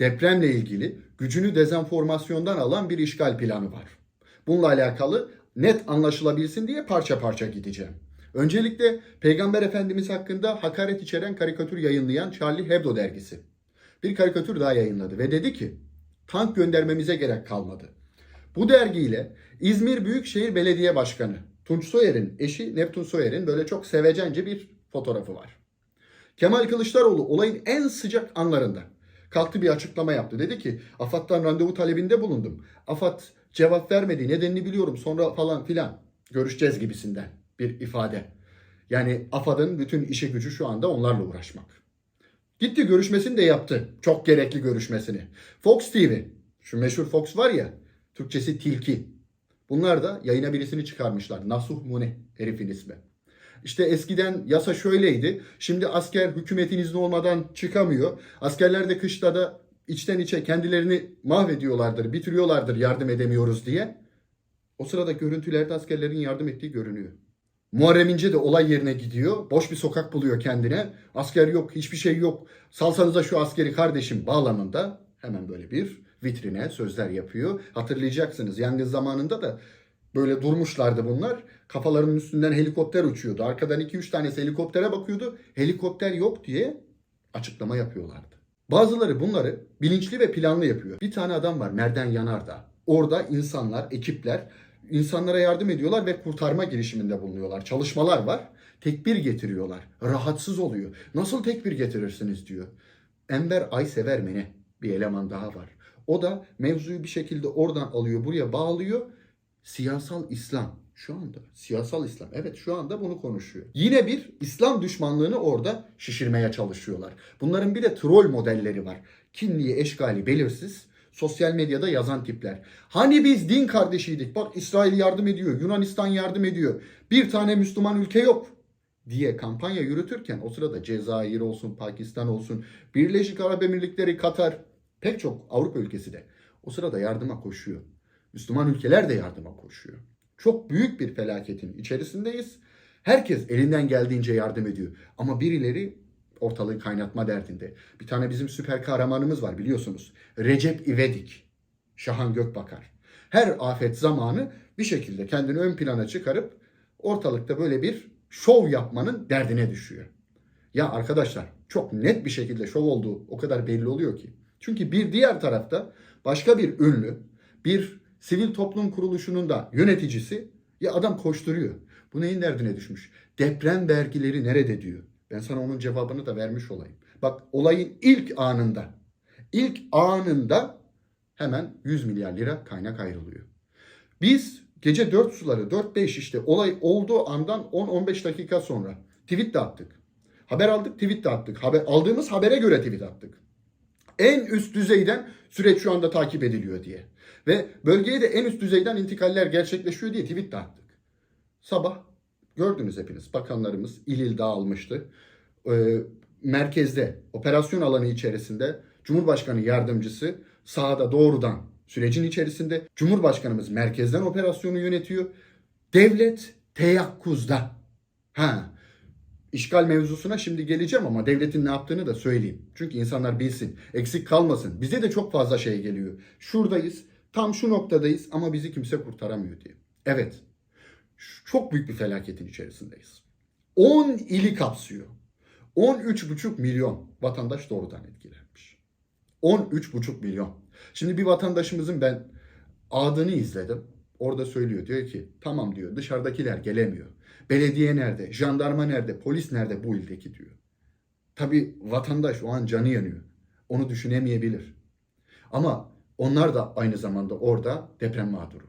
depremle ilgili gücünü dezenformasyondan alan bir işgal planı var. Bununla alakalı net anlaşılabilsin diye parça parça gideceğim. Öncelikle Peygamber Efendimiz hakkında hakaret içeren karikatür yayınlayan Charlie Hebdo dergisi. Bir karikatür daha yayınladı ve dedi ki tank göndermemize gerek kalmadı. Bu dergiyle İzmir Büyükşehir Belediye Başkanı Tunç Soyer'in eşi Neptun Soyer'in böyle çok sevecence bir fotoğrafı var. Kemal Kılıçdaroğlu olayın en sıcak anlarında kalktı bir açıklama yaptı. Dedi ki AFAD'dan randevu talebinde bulundum. AFAD cevap vermedi nedenini biliyorum sonra falan filan görüşeceğiz gibisinden bir ifade. Yani AFAD'ın bütün işi gücü şu anda onlarla uğraşmak. Gitti görüşmesini de yaptı. Çok gerekli görüşmesini. Fox TV, şu meşhur Fox var ya, Türkçesi tilki. Bunlar da yayına birisini çıkarmışlar. Nasuh Mune herifin ismi. İşte eskiden yasa şöyleydi. Şimdi asker hükümetin izni olmadan çıkamıyor. Askerler de kışta da içten içe kendilerini mahvediyorlardır, bitiriyorlardır yardım edemiyoruz diye. O sırada görüntülerde askerlerin yardım ettiği görünüyor. Muharrem İnce de olay yerine gidiyor. Boş bir sokak buluyor kendine. Asker yok, hiçbir şey yok. Salsanıza şu askeri kardeşim bağlamında hemen böyle bir vitrine sözler yapıyor. Hatırlayacaksınız yangın zamanında da böyle durmuşlardı bunlar. Kafalarının üstünden helikopter uçuyordu. Arkadan 2-3 tanesi helikoptere bakıyordu. Helikopter yok diye açıklama yapıyorlardı. Bazıları bunları bilinçli ve planlı yapıyor. Bir tane adam var Merden Yanardağ. Orada insanlar, ekipler insanlara yardım ediyorlar ve kurtarma girişiminde bulunuyorlar. Çalışmalar var. Tekbir getiriyorlar. Rahatsız oluyor. Nasıl tekbir getirirsiniz diyor. Enver Aysever mi? Bir eleman daha var. O da mevzuyu bir şekilde oradan alıyor, buraya bağlıyor. Siyasal İslam. Şu anda siyasal İslam. Evet şu anda bunu konuşuyor. Yine bir İslam düşmanlığını orada şişirmeye çalışıyorlar. Bunların bir de troll modelleri var. Kimliği eşgali belirsiz. Sosyal medyada yazan tipler. Hani biz din kardeşiydik. Bak İsrail yardım ediyor. Yunanistan yardım ediyor. Bir tane Müslüman ülke yok diye kampanya yürütürken o sırada Cezayir olsun, Pakistan olsun, Birleşik Arap Emirlikleri, Katar pek çok Avrupa ülkesi de o sırada yardıma koşuyor. Müslüman ülkeler de yardıma koşuyor. Çok büyük bir felaketin içerisindeyiz. Herkes elinden geldiğince yardım ediyor. Ama birileri ortalığı kaynatma derdinde. Bir tane bizim süper kahramanımız var biliyorsunuz. Recep İvedik. Şahan Gökbakar. Her afet zamanı bir şekilde kendini ön plana çıkarıp ortalıkta böyle bir şov yapmanın derdine düşüyor. Ya arkadaşlar çok net bir şekilde şov olduğu o kadar belli oluyor ki. Çünkü bir diğer tarafta başka bir ünlü, bir sivil toplum kuruluşunun da yöneticisi ya adam koşturuyor. Bu neyin derdine düşmüş? Deprem vergileri nerede diyor. Ben sana onun cevabını da vermiş olayım. Bak olayın ilk anında, ilk anında hemen 100 milyar lira kaynak ayrılıyor. Biz gece 4 suları 4-5 işte olay olduğu andan 10-15 dakika sonra tweet de attık. Haber aldık tweet de attık. Haber, aldığımız habere göre tweet attık. En üst düzeyden süreç şu anda takip ediliyor diye. Ve bölgeye de en üst düzeyden intikaller gerçekleşiyor diye tweet de attık. Sabah gördünüz hepiniz bakanlarımız il il dağılmıştı. Ee, merkezde operasyon alanı içerisinde Cumhurbaşkanı yardımcısı sahada doğrudan sürecin içerisinde Cumhurbaşkanımız merkezden operasyonu yönetiyor. Devlet teyakkuzda. Ha, işgal mevzusuna şimdi geleceğim ama devletin ne yaptığını da söyleyeyim. Çünkü insanlar bilsin, eksik kalmasın. Bize de çok fazla şey geliyor. Şuradayız, tam şu noktadayız ama bizi kimse kurtaramıyor diye. Evet, çok büyük bir felaketin içerisindeyiz. 10 ili kapsıyor. 13,5 milyon vatandaş doğrudan etkilenmiş. 13,5 milyon. Şimdi bir vatandaşımızın ben adını izledim. Orada söylüyor diyor ki tamam diyor dışarıdakiler gelemiyor. Belediye nerede? Jandarma nerede? Polis nerede bu ildeki diyor. Tabi vatandaş o an canı yanıyor. Onu düşünemeyebilir. Ama onlar da aynı zamanda orada deprem mağduru.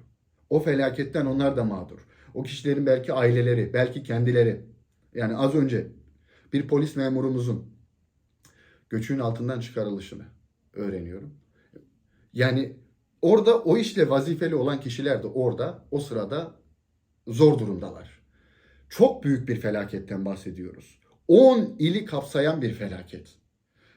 O felaketten onlar da mağdur. O kişilerin belki aileleri, belki kendileri. Yani az önce bir polis memurumuzun göçüğün altından çıkarılışını öğreniyorum. Yani orada o işle vazifeli olan kişiler de orada o sırada zor durumdalar. Çok büyük bir felaketten bahsediyoruz. 10 ili kapsayan bir felaket.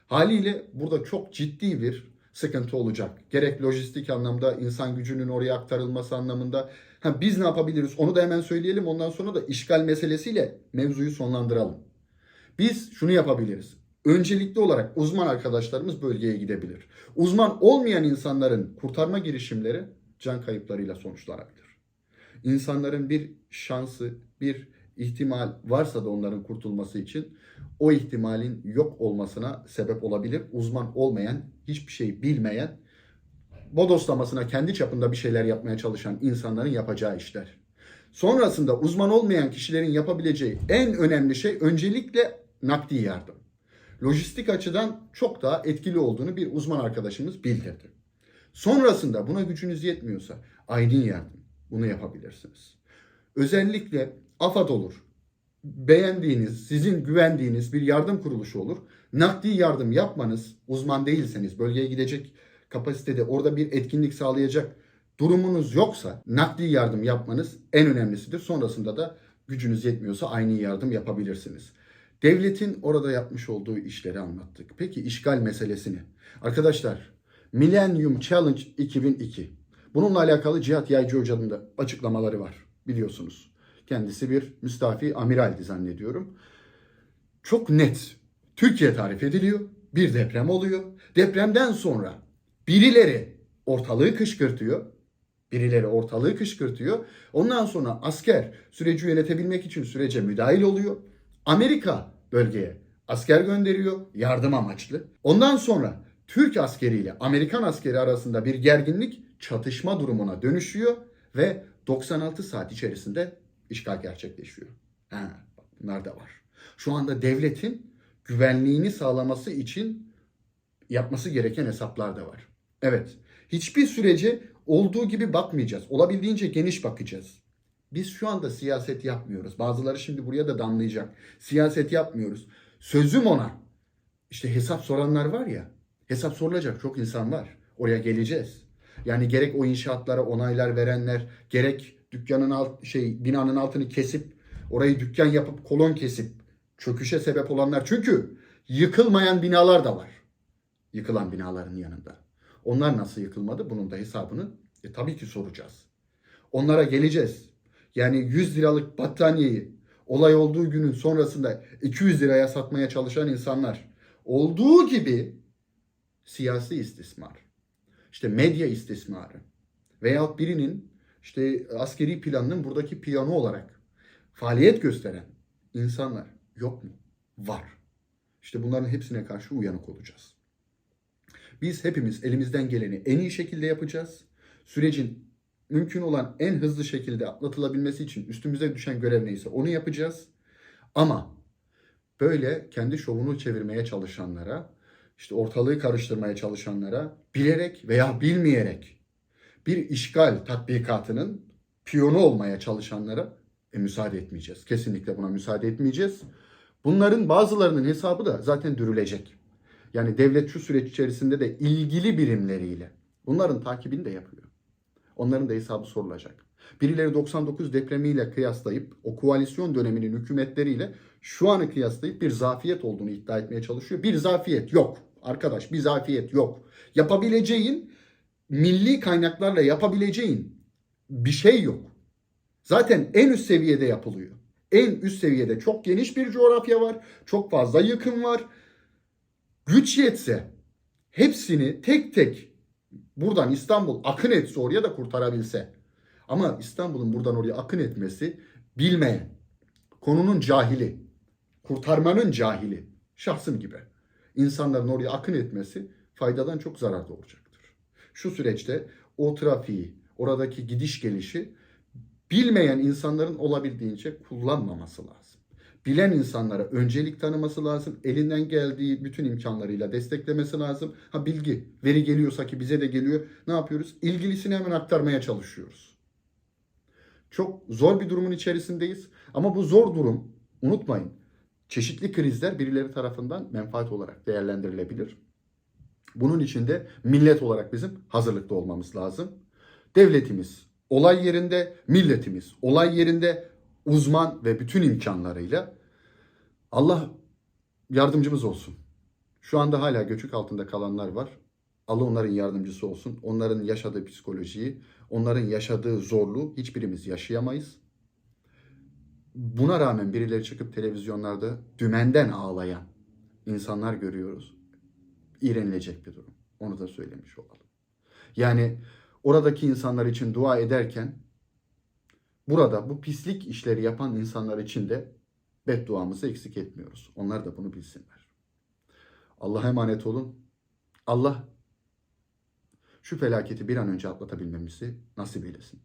Haliyle burada çok ciddi bir sıkıntı olacak. Gerek lojistik anlamda, insan gücünün oraya aktarılması anlamında. Ha, biz ne yapabiliriz? Onu da hemen söyleyelim. Ondan sonra da işgal meselesiyle mevzuyu sonlandıralım. Biz şunu yapabiliriz. Öncelikli olarak uzman arkadaşlarımız bölgeye gidebilir. Uzman olmayan insanların kurtarma girişimleri can kayıplarıyla sonuçlanabilir. İnsanların bir şansı, bir ihtimal varsa da onların kurtulması için o ihtimalin yok olmasına sebep olabilir. Uzman olmayan, hiçbir şey bilmeyen, bodoslamasına kendi çapında bir şeyler yapmaya çalışan insanların yapacağı işler. Sonrasında uzman olmayan kişilerin yapabileceği en önemli şey öncelikle nakdi yardım. Lojistik açıdan çok daha etkili olduğunu bir uzman arkadaşımız bildirdi. Sonrasında buna gücünüz yetmiyorsa aydın yardım bunu yapabilirsiniz. Özellikle AFAD olur. Beğendiğiniz, sizin güvendiğiniz bir yardım kuruluşu olur. Nakdi yardım yapmanız, uzman değilseniz, bölgeye gidecek kapasitede orada bir etkinlik sağlayacak durumunuz yoksa nakdi yardım yapmanız en önemlisidir. Sonrasında da gücünüz yetmiyorsa aynı yardım yapabilirsiniz. Devletin orada yapmış olduğu işleri anlattık. Peki işgal meselesini. Arkadaşlar Millennium Challenge 2002. Bununla alakalı Cihat Yaycı Hoca'nın da açıklamaları var biliyorsunuz. Kendisi bir müstafi amiraldi zannediyorum. Çok net Türkiye tarif ediliyor. Bir deprem oluyor. Depremden sonra birileri ortalığı kışkırtıyor. Birileri ortalığı kışkırtıyor. Ondan sonra asker süreci yönetebilmek için sürece müdahil oluyor. Amerika bölgeye asker gönderiyor yardım amaçlı. Ondan sonra Türk askeriyle Amerikan askeri arasında bir gerginlik çatışma durumuna dönüşüyor ve 96 saat içerisinde işgal gerçekleşiyor. Ha, bunlar da var. Şu anda devletin güvenliğini sağlaması için yapması gereken hesaplar da var. Evet, hiçbir sürece olduğu gibi bakmayacağız. Olabildiğince geniş bakacağız. Biz şu anda siyaset yapmıyoruz. Bazıları şimdi buraya da damlayacak. Siyaset yapmıyoruz. Sözüm ona. İşte hesap soranlar var ya. Hesap sorulacak çok insan var. Oraya geleceğiz. Yani gerek o inşaatlara onaylar verenler, gerek dükkanın alt şey binanın altını kesip orayı dükkan yapıp kolon kesip çöküşe sebep olanlar. Çünkü yıkılmayan binalar da var. Yıkılan binaların yanında. Onlar nasıl yıkılmadı? Bunun da hesabını e, tabii ki soracağız. Onlara geleceğiz. Yani 100 liralık battaniyeyi olay olduğu günün sonrasında 200 liraya satmaya çalışan insanlar olduğu gibi siyasi istismar, işte medya istismarı veya birinin işte askeri planının buradaki piyano olarak faaliyet gösteren insanlar yok mu? Var. İşte bunların hepsine karşı uyanık olacağız. Biz hepimiz elimizden geleni en iyi şekilde yapacağız. Sürecin mümkün olan en hızlı şekilde atlatılabilmesi için üstümüze düşen görev neyse onu yapacağız. Ama böyle kendi şovunu çevirmeye çalışanlara, işte ortalığı karıştırmaya çalışanlara bilerek veya bilmeyerek bir işgal tatbikatının piyonu olmaya çalışanlara e, müsaade etmeyeceğiz. Kesinlikle buna müsaade etmeyeceğiz. Bunların bazılarının hesabı da zaten dürülecek. Yani devlet şu süreç içerisinde de ilgili birimleriyle bunların takibini de yapıyor. Onların da hesabı sorulacak. Birileri 99 depremiyle kıyaslayıp o koalisyon döneminin hükümetleriyle şu anı kıyaslayıp bir zafiyet olduğunu iddia etmeye çalışıyor. Bir zafiyet yok. Arkadaş bir zafiyet yok. Yapabileceğin milli kaynaklarla yapabileceğin bir şey yok. Zaten en üst seviyede yapılıyor. En üst seviyede çok geniş bir coğrafya var. Çok fazla yıkım var. Güç yetse hepsini tek tek buradan İstanbul akın etse oraya da kurtarabilse. Ama İstanbul'un buradan oraya akın etmesi bilmeyen, konunun cahili, kurtarmanın cahili, şahsım gibi insanların oraya akın etmesi faydadan çok zarar doğuracaktır. Şu süreçte o trafiği, oradaki gidiş gelişi bilmeyen insanların olabildiğince kullanmaması lazım. Bilen insanlara öncelik tanıması lazım. Elinden geldiği bütün imkanlarıyla desteklemesi lazım. Ha bilgi, veri geliyorsa ki bize de geliyor. Ne yapıyoruz? İlgilisini hemen aktarmaya çalışıyoruz. Çok zor bir durumun içerisindeyiz. Ama bu zor durum unutmayın. Çeşitli krizler birileri tarafından menfaat olarak değerlendirilebilir. Bunun için de millet olarak bizim hazırlıklı olmamız lazım. Devletimiz olay yerinde, milletimiz olay yerinde uzman ve bütün imkanlarıyla Allah yardımcımız olsun. Şu anda hala göçük altında kalanlar var. Allah onların yardımcısı olsun. Onların yaşadığı psikolojiyi, onların yaşadığı zorluğu hiçbirimiz yaşayamayız. Buna rağmen birileri çıkıp televizyonlarda dümenden ağlayan insanlar görüyoruz. İğrenilecek bir durum. Onu da söylemiş olalım. Yani oradaki insanlar için dua ederken burada bu pislik işleri yapan insanlar için de bedduamızı eksik etmiyoruz. Onlar da bunu bilsinler. Allah'a emanet olun. Allah şu felaketi bir an önce atlatabilmemizi nasip eylesin.